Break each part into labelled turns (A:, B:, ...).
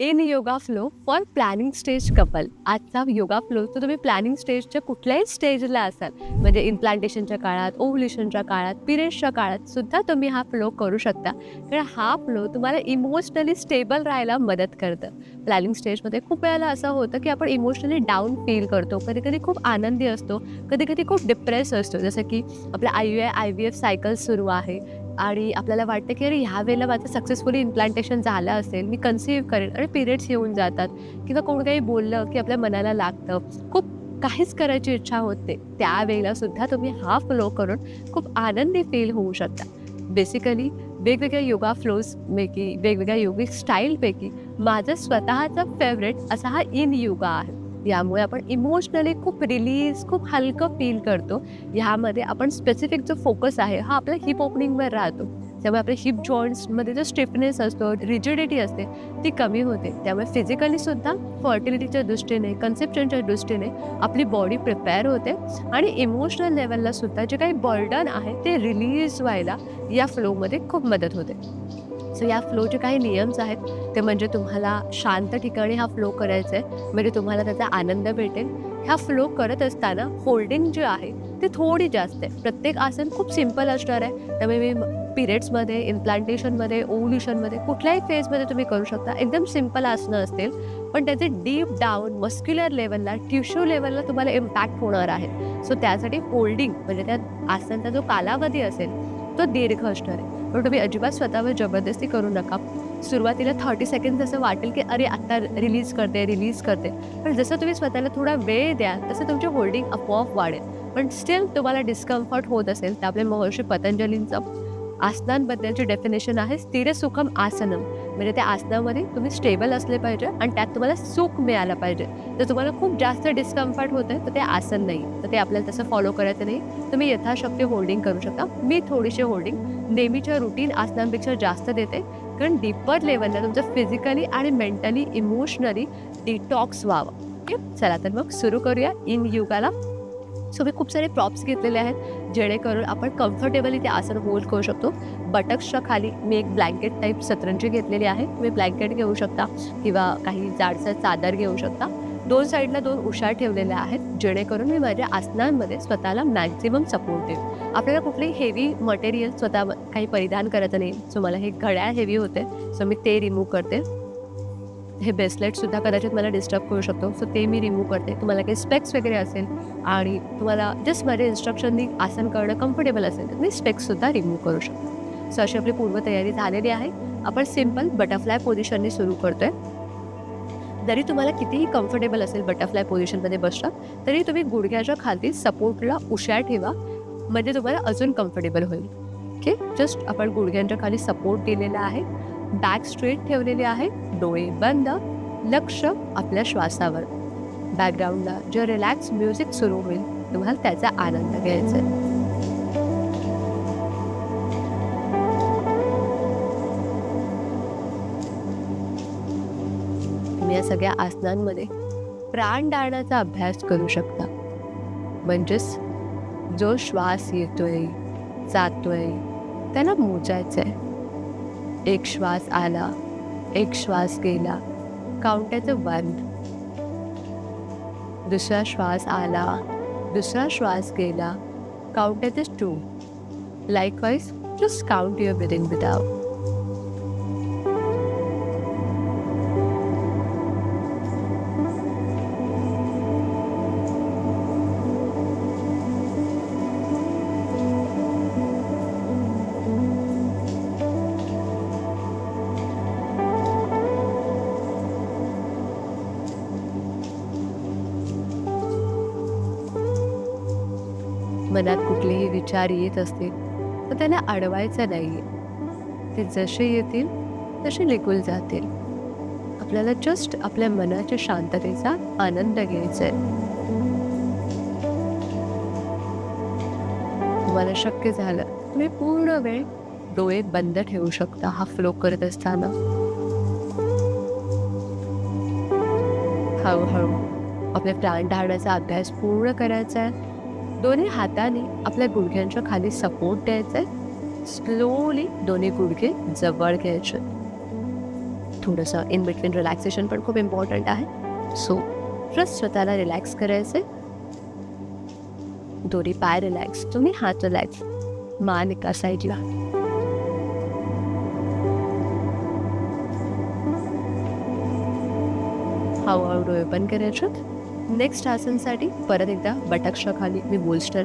A: In yoga flow for planning stage couple आजचा yoga flow तर तुम्ही प्लॅनिंग स्टेजच्या कुठल्याही स्टेजला असाल म्हणजे इम्प्लांटेशनच्या काळात ओव्हुलेशनच्या काळात पिरियड्सच्या काळात सुद्धा तुम्ही हा फ्लो करू शकता. कारण हा फ्लो तुम्हाला इमोशनली स्टेबल राहायला मदत करतं. प्लॅनिंग स्टेजमध्ये खूप वेळेला असं होतं की आपण इमोशनली डाऊन फील करतो. कधी कधी खूप आनंदी असतो. कधी कधी खूप डिप्रेस असतो. जसं की आपल्या I U I I V F cycle सुरू आहे. आणि आपल्याला वाटतं की अरे ह्या वेळेला माझं सक्सेसफुली इम्प्लांटेशन झालं असेल मी कन्सिव्ह करेन. आणि पिरियड्स येऊन जातात. किंवा कोण काही बोललं की आपल्या मनाला लागतं. खूप काहीच करायची इच्छा होते त्यावेळेला सुद्धा तुम्ही हा फ्लो करून खूप आनंदी फील होऊ शकता. बेसिकली वेगवेगळ्या योगा फ्लोजपैकी वेगवेगळ्या योगिक स्टाईलपैकी माझं स्वतःचा फेवरेट असा हा इन योगा आहे. यामुळे आपण इमोशनली खूप रिलीज खूप हलकं फील करतो. ह्यामध्ये आपण स्पेसिफिक जो फोकस आहे हा आपल्या हिप ओपनिंगवर राहतो. त्यामुळे आपल्या हिप जॉईंट्समध्ये जो स्टिफनेस असतो रिजिडिटी असते ती कमी होते. त्यामुळे फिजिकलीसुद्धा फर्टिलिटीच्या दृष्टीने कन्सेप्शनच्या दृष्टीने आपली बॉडी प्रिपेअर होते. आणि इमोशनल लेवलला सुद्धा जे काही बर्डन आहे ते रिलीज व्हायला या फ्लोमध्ये खूप मदत होते. सो या फ्लोचे काही नियम्स आहेत. ते म्हणजे तुम्हाला शांत ठिकाणी हा फ्लो करायचा आहे म्हणजे तुम्हाला त्याचा आनंद भेटेल. ह्या फ्लो करत असताना होल्डिंग जे आहे ते थोडी जास्त आहे. प्रत्येक आसन खूप सिंपल असणार आहे. त्यामुळे मी पिरियड्समध्ये इम्प्लांटेशनमध्ये ओव्हुल्युशनमध्ये कुठल्याही फेजमध्ये तुम्ही करू शकता. एकदम सिंपल आसनं असतील. पण त्याचे डीप डाऊन मस्क्युलर लेवलला टिश्यू लेवलला तुम्हाला इम्पॅक्ट होणार आहे. सो त्यासाठी होल्डिंग म्हणजे त्या आसनचा जो कालावधी असेल तो दीर्घ असणार आहे. पण तुम्ही अजिबात स्वतःवर जबरदस्ती करू नका. सुरुवातीला थर्टी सेकंड असं वाटेल की अरे आत्ता रिलीज करते रिलीज करते. पण जसं तुम्ही स्वतःला थोडा वेळ द्या तसं तुमची होल्डिंग आपोआप वाढेल. पण स्टील तुम्हाला डिस्कम्फर्ट होत असेल तर आपल्या महर्षी पतंजलींचं आसनांबद्दलची डेफिनेशन आहे स्थिर सुखम आसनम. म्हणजे त्या आसनामध्ये तुम्ही स्टेबल असले पाहिजे आणि त्यात तुम्हाला सुख मिळालं पाहिजे. जर तुम्हाला खूप जास्त डिस्कम्फर्ट होत आहे तर ते आसन नाही. तर ते आपल्याला तसं फॉलो करायचं नाही. तुम्ही यथाशक्ती होल्डिंग करू शकता. मी थोडीशी होल्डिंग नेहमीच्या रुटीन आसनांपेक्षा जास्त देते. कारण डीपर लेवलला तुमचं फिजिकली आणि मेंटली इमोशनली डिटॉक्स व्हावं. चला तर मग सुरू करूया. इन युगाला सो मी खूप सारे प्रॉप्स घेतलेले आहेत जेणेकरून आपण कम्फर्टेबली ते आसन होल्ड करू शकतो. बटक्सच्या खाली मी एक ब्लँकेट टाईप सतरंजी घेतलेली आहे. तुम्ही ब्लँकेट घेऊ शकता किंवा काही जाडसर चादर घेऊ शकता. दोन साईडला दोन उशार ठेवलेल्या आहेत जेणेकरून मी माझ्या आसनांमध्ये स्वतःला मॅक्झिमम सपोर्ट देईल. आपल्याला कुठलीही हेवी मटेरियल स्वतः काही परिधान करायचं नाही. सो मला हे घड्याळ हेवी होते. सो मी ते रिमूव्ह करते. हे ब्रेसलेटसुद्धा कदाचित मला डिस्टर्ब करू शकतो. सो ते मी रिमूव्ह करते. तुम्हाला काही स्पेक्स वगैरे असेल आणि तुम्हाला जस्ट माझ्या इन्स्ट्रक्शननी आसन करणं कम्फर्टेबल असेल तर मी स्पेक्ससुद्धा रिमूव्ह करू शकतो. सो अशी आपली पूर्वतयारी झालेली आहे. आपण सिंपल बटरफ्लाय पोझिशनने सुरू करतोय. जरी तुम्हाला कितीही कम्फर्टेबल असेल बटरफ्लाय पोझिशनमध्ये बसता तरी तुम्ही गुडघ्याच्या खाली सपोर्टला उशार ठेवा. म्हणजे तुम्हाला अजून कम्फर्टेबल होईल. ओके जस्ट आपण गुडघ्यांच्या खाली सपोर्ट दिलेला आहे. बॅक स्ट्रेट ठेवलेले आहे डोळे बंद लक्ष आपल्या श्वासावर. बॅकग्राऊंडला जे रिलॅक्स म्युझिक सुरू होईल तुम्हाला त्याचा आनंद घ्यायचा आहे. या सगळ्या आसनांमध्ये प्राणदानाचा अभ्यास करू शकता. म्हणजेच जो श्वास येतोय जातोय त्याला मोजायचा आहे एक श्वास आला एक श्वास गेला काउंटाचं बंद दुसरा श्वास आला दुसरा श्वास गेला काउंटाचं two likewise just count your breathing without मनात कुठलेही विचार येत असतील तर त्याला अडवायचं नाही ते जसे येतील तसे निघून जातील. आपल्याला जस्ट आपल्या मनाच्या शांततेचा आनंद घ्यायचा आहे तुम्हाला शक्य झालं तुम्ही पूर्ण वेळ डोळे बंद ठेवू शकता हा फ्लो करत असताना. हळूहळू आपल्या प्राण ढाळण्याचा अभ्यास पूर्ण करायचा आहे दोन्ही हाताने आपल्या गुडघ्यांच्या खाली सपोर्ट द्यायचा आहे स्लोली दोन्ही गुडघे जवळ घ्यायचे. थोडंसं इन बिटवीन रिलॅक्सेशन पण खूप इम्पॉर्टंट आहे. सो फर्स्ट स्वतःला रिलॅक्स करायचे दोन्ही पाय रिलॅक्स तुम्ही हात रिलॅक्स मान एका साईडला हळूहळू डोळे पण करायचे नेक्स्ट आसनसाठी परत एकदा बटकच्या खाली मी बोल्स्टर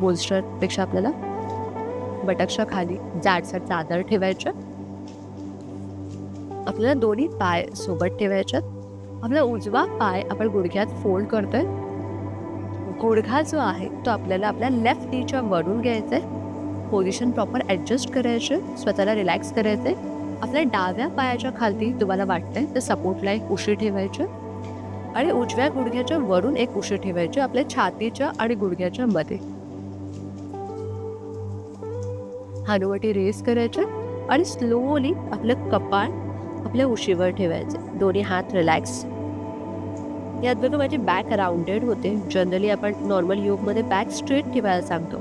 A: बोल्स्टरपेक्षा आपल्याला बटकच्या खाली जाडसर चादर ठेवायचं. आपल्याला दोन्ही पाय सोबत ठेवायच्यात आपला उजवा पाय आपण गुडघ्यात फोल्ड करतोय. गुडघा जो आहे तो आपल्याला आपल्या लेफ्ट नीच्या वरून घ्यायचा आहे पोझिशन प्रॉपर ॲडजस्ट करायचं. स्वतःला रिलॅक्स करायचं आहे आपल्या डाव्या पायाच्या खाली तुम्हाला वाटतंय तर सपोर्टला एक उशी ठेवायची आणि उजव्या गुडघ्याच्या वरून एक उशी ठेवायची आपल्या छातीच्या आणि गुडघ्याच्या मध्ये. हानुवटी रेस करायचे आणि स्लोली आपलं कपाळ आपल्या उशीवर ठेवायचे. दोन्ही हात रिलॅक्स यात बघा माझी बॅक राऊंडेड होते. जनरली आपण नॉर्मल योगमध्ये बॅक स्ट्रेट ठेवायला सांगतो.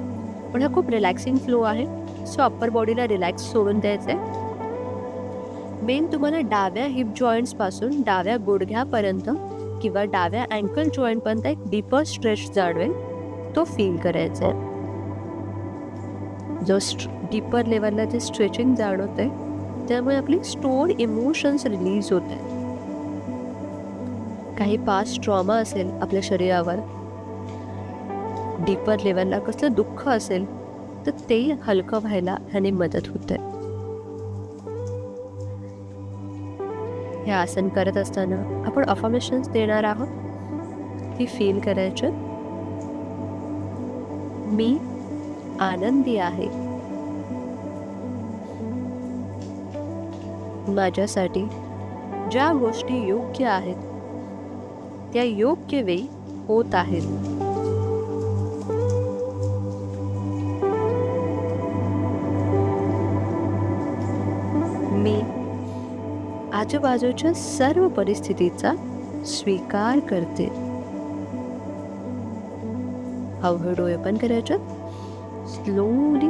A: पण हा खूप रिलॅक्सिंग फ्लो आहे. सो अप्पर बॉडीला रिलॅक्स सोडून द्यायचं आहे मेन तुम्हाला डाव्या हिप जॉईंट्सपासून डाव्या गुडघ्यापर्यंत किंवा डाव्या अँकल जॉईंटपर्यंत एक डीपर स्ट्रेच जाणवेल. तो फील करायचा आहे. जो डीपर लेवलला जे स्ट्रेचिंग जाणवत आहे त्यामुळे आपली स्टोर इमोशन्स रिलीज होत आहेत. काही पास्ट ट्रॉमा असेल आपल्या शरीरावर डीपर लेवलला कसलं दुःख असेल तर ते हलकं व्हायला ह्याने मदत होते हे आसन करत असताना आपण अफॉर्मेशन्स देणार आहोत. ती फील करायचं. मी आनंदी आहे. माझ्यासाठी ज्या गोष्टी योग्य आहेत त्या योग्य वेळी होत आहेत. आजूबाजूच्या सर्व परिस्थितीचा स्वीकार करते. हळूहळू डोळे पण करायचे. स्लोली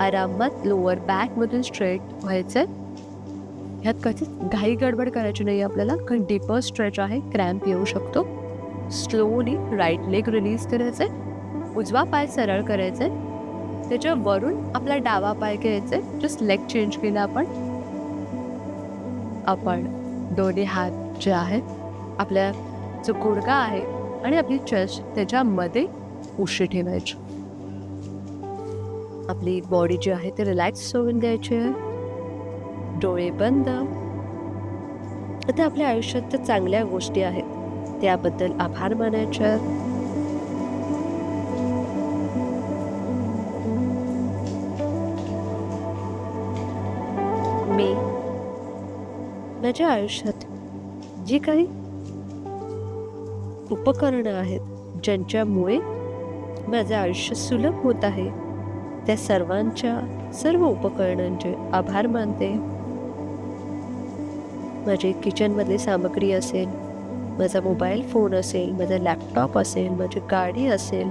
A: आरामात लोअर बॅकमधून स्ट्रेट व्हायचं. ह्यात कधीच घाई गडबड करायची नाही आपल्याला कारण डीपर स्ट्रेच आहे क्रॅम्प येऊ शकतो. स्लोली राईट लेग रिलीज करायचे. उजवा पाय सरळ करायचे. आहे त्याच्यावरून आपला डावा पाय घ्यायचे. जस्ट लेग चेंज केला आपण. आपण दोन्ही हात जे आहेत आपल्या जो गुडगा आहे आणि आपली चेस्ट त्याच्यामध्ये उशी ठेवायची. आपली बॉडी जी आहे ते रिलॅक्स होऊन द्यायची आहे. डोळे बंद. आता आपल्या आयुष्यात तर चांगल्या गोष्टी आहेत. त्याबद्दल आभार मानायचे आहेत. मी माझ्या आयुष्यात? जी काही उपकरणं आहेत ज्यांच्यामुळे माझं आयुष्य सुलभ होत आहे त्या सर्वांच्या सर्व उपकरणांचे आभार मानते. माझी किचनमधली सामग्री असेल माझा मोबाईल फोन असेल माझा लॅपटॉप असेल माझी गाडी असेल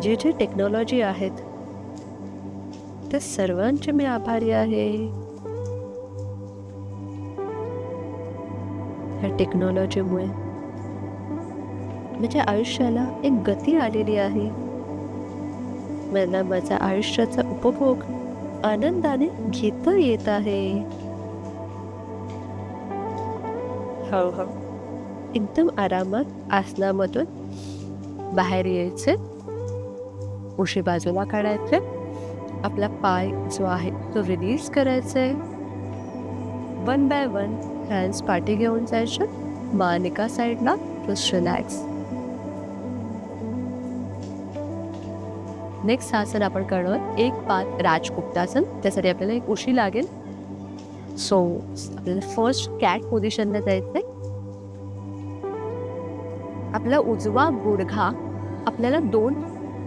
A: जे जे टेक्नॉलॉजी आहेत त्या सर्वांचे मी आभारी आहे. टेक्नॉलॉजीमुळे. माझ्या आयुष्याला एक गती आलेली आहे. मला माझ्या आयुष्याचा उपभोग आनंदाने घेता येत आहे. हळूहळू एकदम आरामात आसनामधून बाहेर यायचे. उशी बाजूला काढायचे. आपला पाय जो आहे तो रिलीज करायचा. आहे वन बाय वन हँड्स पाठी घेऊन जायचं. मान एका साईडला प्लस रिलॅक्स नेक्स्ट आसन आपण करणार. एक पाच राजगुप्तासन त्यासाठी आपल्याला एक उशी लागेल. सो आपल्याला फर्स्ट कॅट पोझिशनला जायचंय. आपला उजवा गुडघा आपल्याला दोन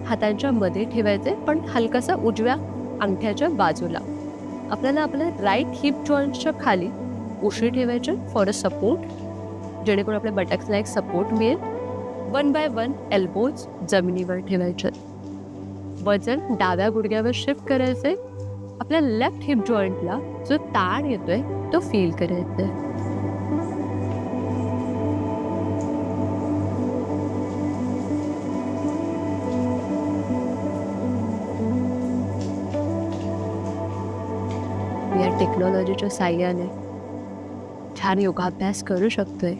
A: हातांच्या मध्ये ठेवायचे पण हलकासा उजव्या अंगठ्याच्या बाजूला. आपल्याला आपल्या राईट हिप जॉईंटच्या खाली उशी ठेवायचे फॉर अ सपोर्ट जेणेकरून आपल्या बटक्सला एक सपोर्ट मिळेल. वन बाय वन एल्बोज जमिनीवर ठेवायचे. वजन डाव्या गुडघ्यावर शिफ्ट करायचे आपल्या लेफ्ट हिप जॉईंटला जो ताण येतोय तो फील करायचा आहे या टेक्नॉलॉजीच्या साह्याने छान योगाभ्यास करू शकतोय.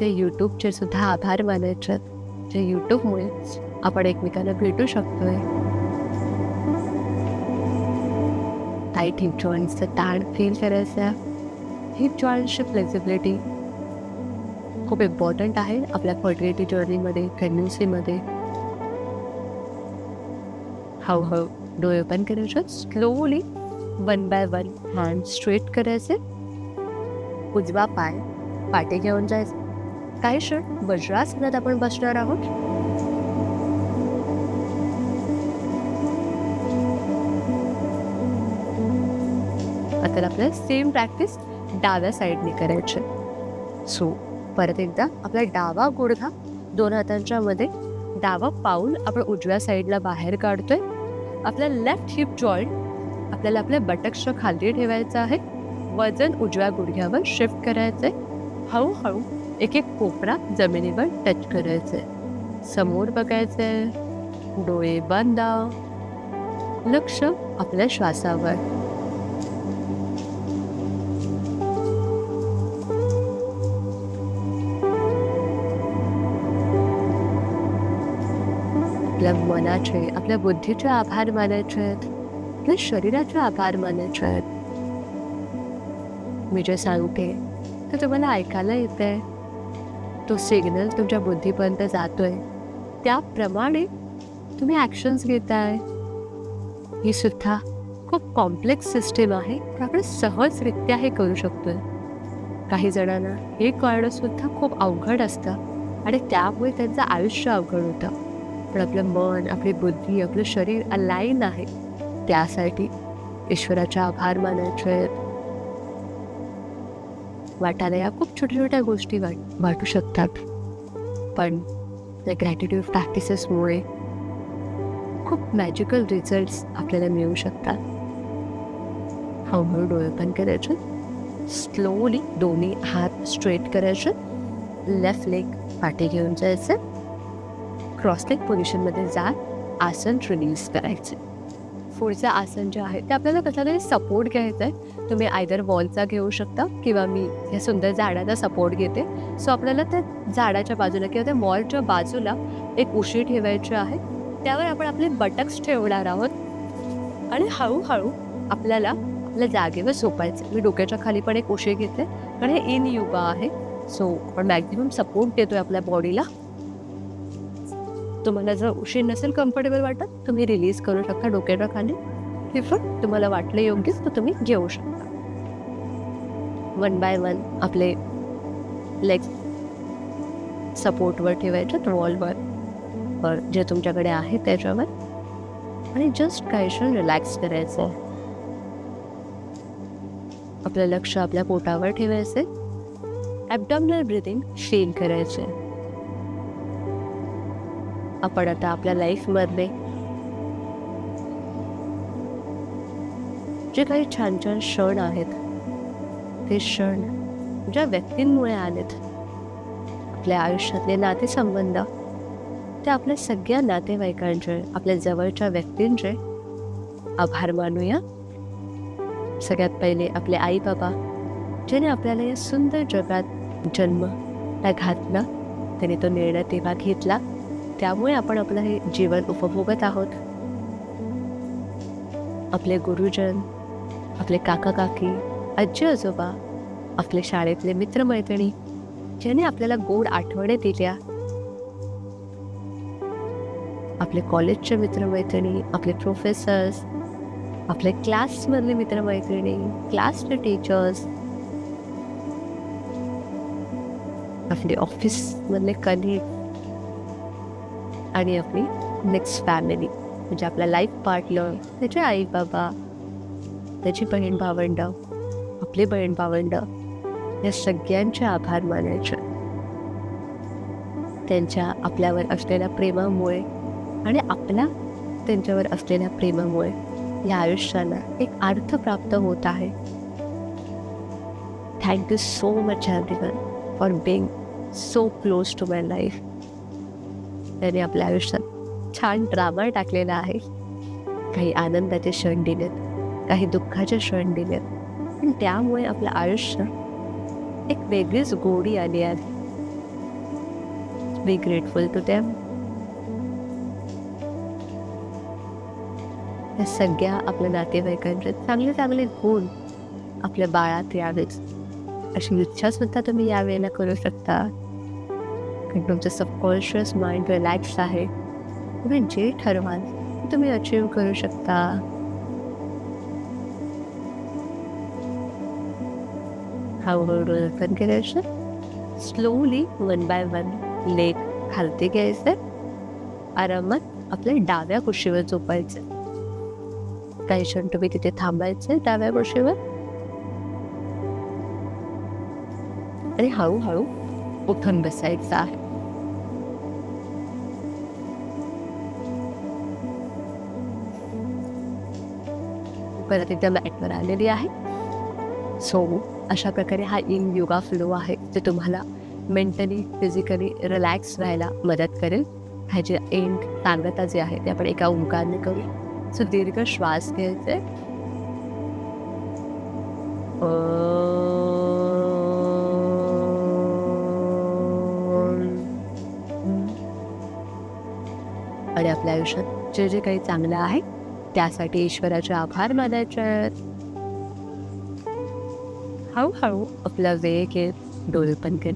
A: ते यूट्यूबचे सुद्धा आभार मानायचे. जे यूट्यूबमुळे आपण एकमेकांना भेटू शकतोय. टाईट हिप जॉईंटचं ताण फील करायचं हिप जॉईंटची फ्लेक्झिबिलिटी खूप इम्पॉर्टंट आहे आपल्या फर्टिलिटी जर्नीमध्ये प्रेग्नन्सीमध्ये हळूहळू डोळे ओपन करायचे slowly one by one hand straight करायचे. उजवा पाय पाटे घेऊन जायचं. काही क्षण? वज्रासनात आपण बसणार आहोत. आता आपल्याला सेम प्रॅक्टिस डाव्या साईडने करायची सो परत एकदा आपला डावा गुडघा दोन हातांच्या मध्ये डावा पाऊल आपण उजव्या साईडला बाहेर काढतोय. आपला लेफ्ट हिप जॉईंट आपल्याला आपल्या बटक्सच्या खाली ठेवायचं आहे. वज़न उजव्या गुडघ्यावर शिफ्ट करायचंय. हळूहळू एक एक कोपरा जमिनीवर टच करायचंय. समोर बघायचंय, डोळे बंद. लक्ष आपल्या श्वासावर. आपल्या मनाचे, आपल्या बुद्धीचे आभार मानायचे आहेत. आपल्या शरीराचे आभार मानायचे आहेत. मी जे सांगते ते तुम्हाला ऐकायला येते तो सिग्नल तुमच्या बुद्धीपर्यंत जातो आहे त्याप्रमाणे तुम्ही ॲक्शन्स घेताय ही। सुद्धा खूप कॉम्प्लेक्स सिस्टीम आहे। पण आपण सहजरित्या हे करू शकतो काही जणांना हे कळणंसुद्धा खूप अवघड असतं आणि त्यामुळे त्यांचं आयुष्य अवघड होतं. पण आपलं मन आपली बुद्धी आपलं शरीर अलाईन आहे. त्यासाठी ईश्वराच्या आभार मानायचे आहेत. वाटायला या खूप छोट्या छोट्या गोष्टी वाट वाटू शकतात. पण त्या ग्रॅटिट्यूड प्रॅक्टिसेसमुळे खूप मॅजिकल रिझल्ट्स आपल्याला मिळू शकतात. हळूहळू डोळे पण करायचे. स्लोली दोन्ही हात स्ट्रेट करायचे. लेफ्ट लेग पाठी घेऊन जायचं. क्रॉस लेग पोझिशनमध्ये जा. आसन रिलीज करायचे. पुढचं आसन जे आहे ते आपल्याला कसला तरी सपोर्ट घ्यायचा आहे तुम्ही आयदर वॉलचा घेऊ शकता किंवा मी ह्या सुंदर झाडाचा सपोर्ट घेते. सो आपल्याला त्या झाडाच्या बाजूला किंवा त्या वॉलच्या बाजूला एक उशी ठेवायची आहे. त्यावर आपण आपले बटक्स ठेवणार आहोत. आणि हळूहळू आपल्याला आपल्या जागेवर झोपायचं. मी डोक्याच्या खाली पण एक उशी घेते. कारण हे इन युगा आहे. सो आपण मॅक्झिमम सपोर्ट देतोय आपल्या बॉडीला तुम्हाला जर उशीर नसेल कम्फर्टेबल वाटत तुम्ही रिलीज करू शकता डोक्याच्या खाली. किंवा तुम्हाला वाटलं योग्यच तर तुम्ही घेऊ शकता. वन बाय वन आपले लेग सपोर्टवर ठेवायचे वॉलवर वर जे तुमच्याकडे आहे त्याच्यावर. आणि जस्ट काही क्षण रिलॅक्स करायचं. आहे आपलं लक्ष आपल्या पोटावर ठेवायचे. ॲबडॉमिनल ब्रिथिंग करायचं करायचे. आपण आता आपल्या लाईफमध्ये जे काही छान छान क्षण आहेत ते क्षण ज्या व्यक्तींमुळे आलेत आपल्या आयुष्यातले नातेसंबंध ते आपल्या सगळ्या नातेवाईकांचे आपल्या जवळच्या व्यक्तींचे आभार मानूया. सगळ्यात पहिले आपले आई बाबा ज्याने आपल्याला या सुंदर जगात जन्म त्या घातला त्याने तो निर्णय तेव्हा घेतला. त्यामुळे आपण आपलं हे जीवन उपभोगत आहोत. आपले गुरुजन आपले काका काकी आजी आजोबा आपले शाळेतले मित्रमैत्रिणी ज्याने आपल्याला गोड आठवणे दिल्या. आपले कॉलेजचे मित्रमैत्रिणी आपले प्रोफेसर्स आपले क्लासमधले मित्रमैत्रिणी क्लासचे टीचर्स आपले ऑफिसमधले कलिग आणि आपली नेक्स्ट फॅमिली म्हणजे आपला लाईफ पार्टनर त्याचे आई बाबा त्याची बहीण भावंड आपले बहीण भावंड या सगळ्यांचे आभार मानायचे. त्यांच्या आपल्यावर असलेल्या प्रेमामुळे आणि आपला त्यांच्यावर असलेल्या प्रेमामुळे या आयुष्याला एक अर्थ प्राप्त होत आहे. Thank you so much everyone for being so close to my life त्याने आपल्या आयुष्यात छान ड्रामा टाकलेला आहे. काही आनंदाचे क्षण दिलेत काही दुःखाचे क्षण दिलेत. पण त्यामुळे आपलं आयुष्य एक वेगळीच गोडी आली आहे. बी ग्रेटफुल टू दॅम या सगळ्या आपल्या नातेवाईकांचे चांगले चांगले गुण आपल्या बाळात यावेच अशी इच्छा सुद्धा तुम्ही यावेळेला करू शकता. कारण तुमचं सबकॉन्शियस माइंड रिलॅक्स आहे. तुम्ही जे ठरवाल ते तुम्ही अचीव करू शकता. हळूहळू डोळे ओपन करायचे slowly one by one leg खालती घ्यायचं. आरामात आपल्या डाव्या कुशीवर झोपायचं. काही क्षण तुम्ही तिथे थांबायचे डाव्या कुशीवर. आणि हळूहळू उठून बसायचं आहे. परत एकदा मॅटवर आलेली आहे. सो अशा प्रकारे हा इन योगा फ्लो आहे ते तुम्हाला मेंटली फिजिकली रिलॅक्स व्हायला मदत करेल. ह्याचे एंड सांगता जे आहे ते आपण एका ओंकारने करू. सो दीर्घ श्वास घ्यायचे. आणि आपल्या आयुष्यात जे जे काही चांगलं आहे त्यासाठी ईश्वराचे आभार मानायचे आहेत. हळूहळू आपला वेग हे डोलपण पण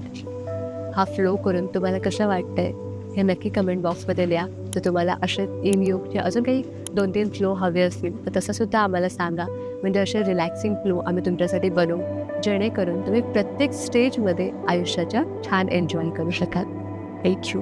A: हा फ्लो करून तुम्हाला कसं वाटतंय हे नक्की कमेंट बॉक्समध्ये लिहा. तर तुम्हाला असे इन योगचे अजून काही दोन तीन फ्लो हवे असतील तर तसं सुद्धा आम्हाला सांगा. म्हणजे असे रिलॅक्सिंग फ्लो आम्ही तुमच्यासाठी बनवू. जेणेकरून तुम्ही प्रत्येक स्टेजमध्ये आयुष्याच्या छान एन्जॉय करू शकाल. थँक्यू